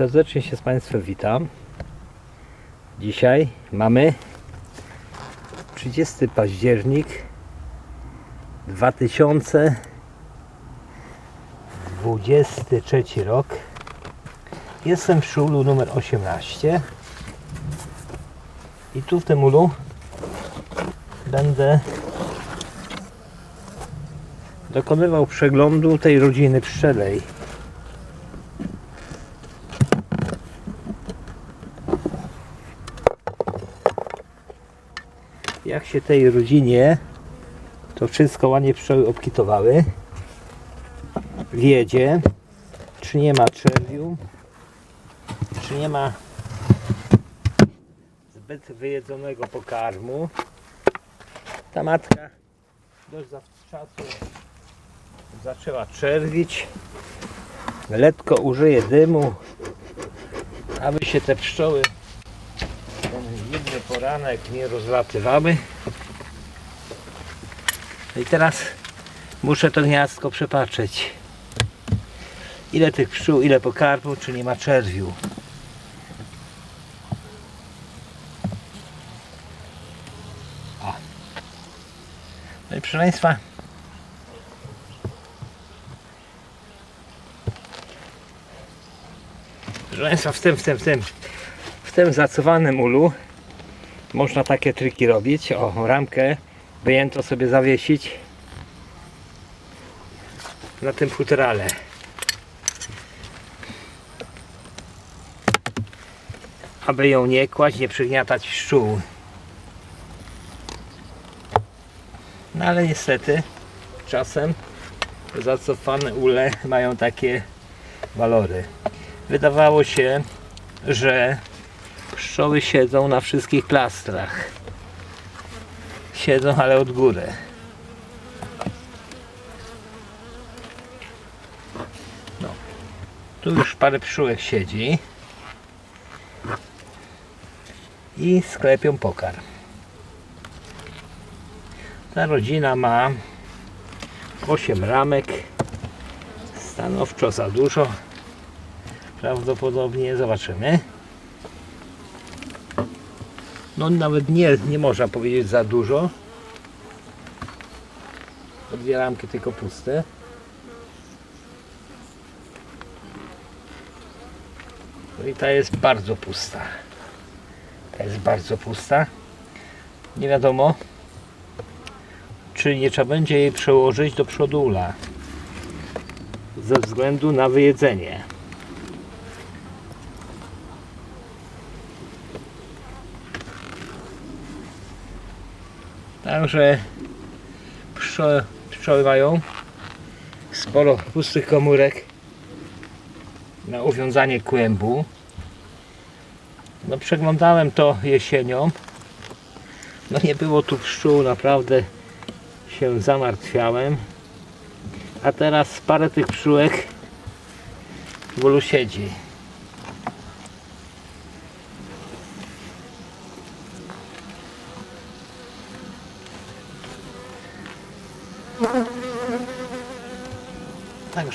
Serdecznie się z Państwem witam. Dzisiaj mamy 30 październik 2023 rok. Jestem w szulu numer 18 i tu w tym ulu będę dokonywał przeglądu tej rodziny pszczelej. Jak się tej rodzinie to wszystko ładnie pszczoły obkitowały wiedzie czy nie ma czerwiu czy nie ma zbyt wyjedzonego pokarmu. Ta matka dość zawczasu zaczęła czerwić. Letko użyje dymu aby się te pszczoły poranek nie rozlatywały. No i teraz muszę to gniazdko przepatrzeć. Ile tych pszczół, ile pokarmu, czy nie ma czerwiu. O. No i proszę Państwa, proszę Państwa, w tym, w tym, w tym, w tym zacowanym ulu można takie triki robić. O, ramkę wyjęto sobie zawiesić na tym futerale. Aby ją nie kłaść, nie przygniatać pszczół. No ale niestety czasem zacofane ule mają takie walory. Wydawało się, że pszczoły siedzą na wszystkich plastrach. Siedzą, ale od góry. No. Tu już parę pszczółek siedzi. I sklepią pokarm. Ta rodzina ma 8 ramek. Stanowczo za dużo. Prawdopodobnie zobaczymy. No nawet nie, nie można powiedzieć za dużo. Dwie ramki tylko puste. No i ta jest bardzo pusta. Ta jest bardzo pusta. Nie wiadomo, czy nie trzeba będzie jej przełożyć do przodu ula. Ze względu na wyjedzenie. Także pszczoły, pszczoły mają sporo pustych komórek na uwiązanie kłębu. No przeglądałem to jesienią. No nie było tu pszczół, naprawdę się zamartwiałem. A teraz parę tych pszczółek w ulu siedzi.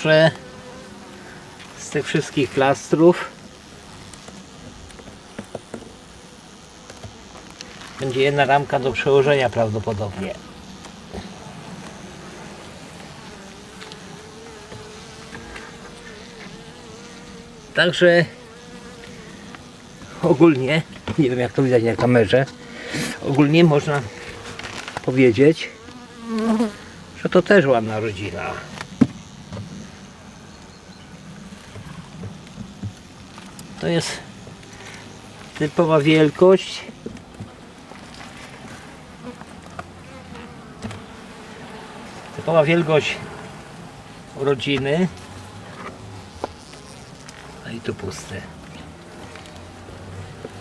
Także z tych wszystkich plastrów będzie jedna ramka do przełożenia prawdopodobnie. Także ogólnie, nie wiem jak to widać na kamerze, ogólnie można powiedzieć, że to też ładna rodzina. To jest typowa wielkość. Typowa wielkość rodziny. No i tu puste.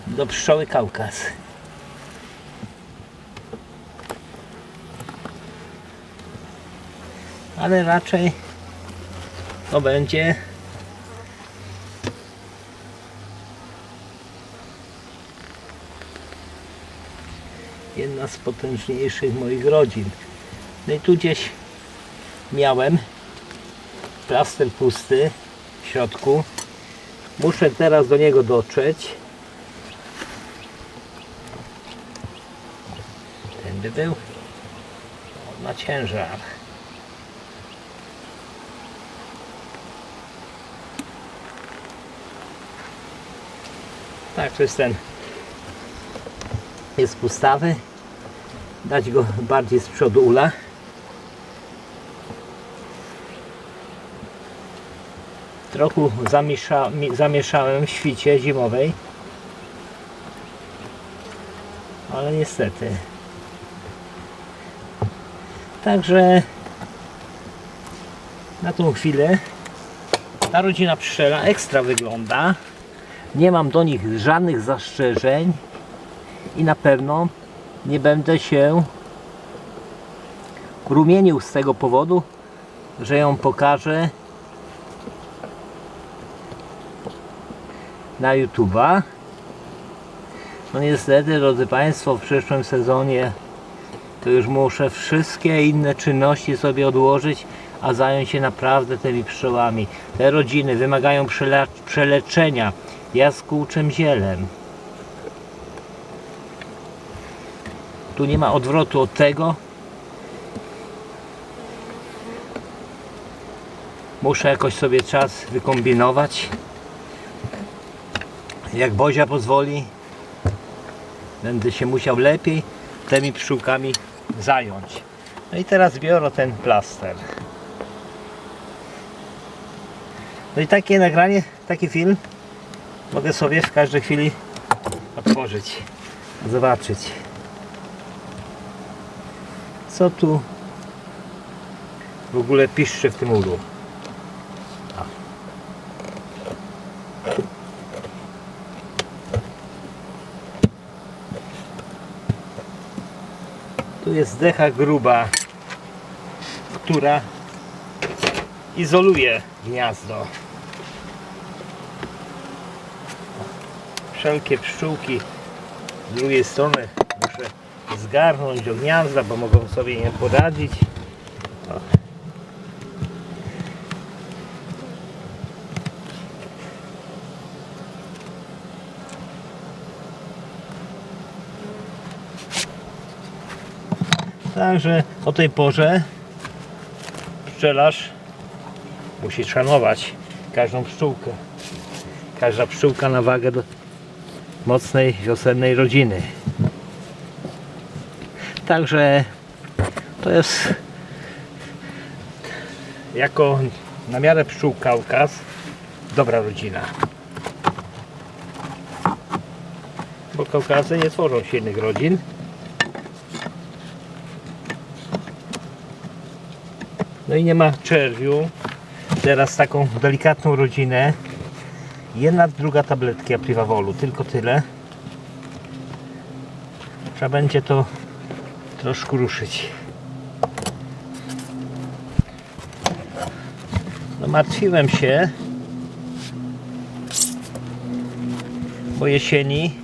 Do pszczoły Kaukaz. Ale raczej to będzie jedna z potężniejszych moich rodzin. No i tu gdzieś miałem plaster pusty w środku Muszę teraz do niego dotrzeć. By był. On ma ciężar. Tak, to jest ten. Jest pustawy. Dać go bardziej z przodu ula. Trochę zamiesza, mi- zamieszałem w świcie zimowej. Ale niestety. Także na tą chwilę ta rodzina pszczela ekstra wygląda. Nie mam do nich żadnych zastrzeżeń i na pewno nie będę się rumienił z tego powodu, że ją pokażę na YouTube'a. No niestety, drodzy Państwo, w przyszłym sezonie to już muszę wszystkie inne czynności sobie odłożyć, a zająć się naprawdę tymi pszczołami. Te rodziny wymagają przele przeleczenia jaskółczym zielem. Tu nie ma odwrotu od tego. Muszę jakoś sobie czas wykombinować. Jak Bozia pozwoli, będę się musiał lepiej tymi pszczółkami zająć. No i teraz biorę ten plaster. No i takie nagranie, taki film mogę sobie w każdej chwili otworzyć, zobaczyć co tu w ogóle piszczy w tym ulu. Tu jest decha gruba, która izoluje gniazdo. Wszelkie pszczółki z drugiej strony muszę zgarnąć do gniazda, bo mogą sobie nie poradzić. Także o tej porze pszczelarz musi szanować każdą pszczółkę. Każda pszczółka na wagę do mocnej wiosennej rodziny. Także to jest jako na miarę pszczół Kaukaz dobra rodzina. Bo Kaukazy nie tworzą silnych rodzin. No i nie ma czerwiu. Teraz taką delikatną rodzinę. Jedna, druga tabletki Aplivavolu, tylko tyle. Trzeba będzie to troszkę ruszyć. No martwiłem się, bo jesieni,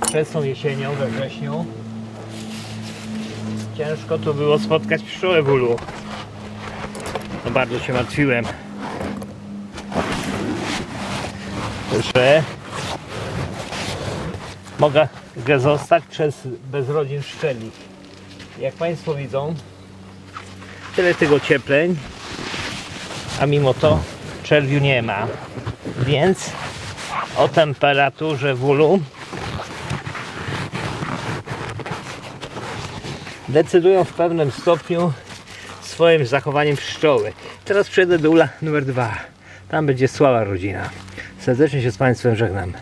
przed tą jesienią, we wrześniu, ciężko tu było spotkać pszczołę w ulu. No bardzo się martwiłem, że mogę zostać przez bezrodzin szczeli. Jak Państwo widzą, tyle tego ciepleń, a mimo to czerwiu nie ma. Więc o temperaturze w ulu decydują w pewnym stopniu swoim zachowaniem pszczoły. Teraz przejdę do ula numer dwa. Tam będzie słaba rodzina. Serdecznie się z Państwem żegnam.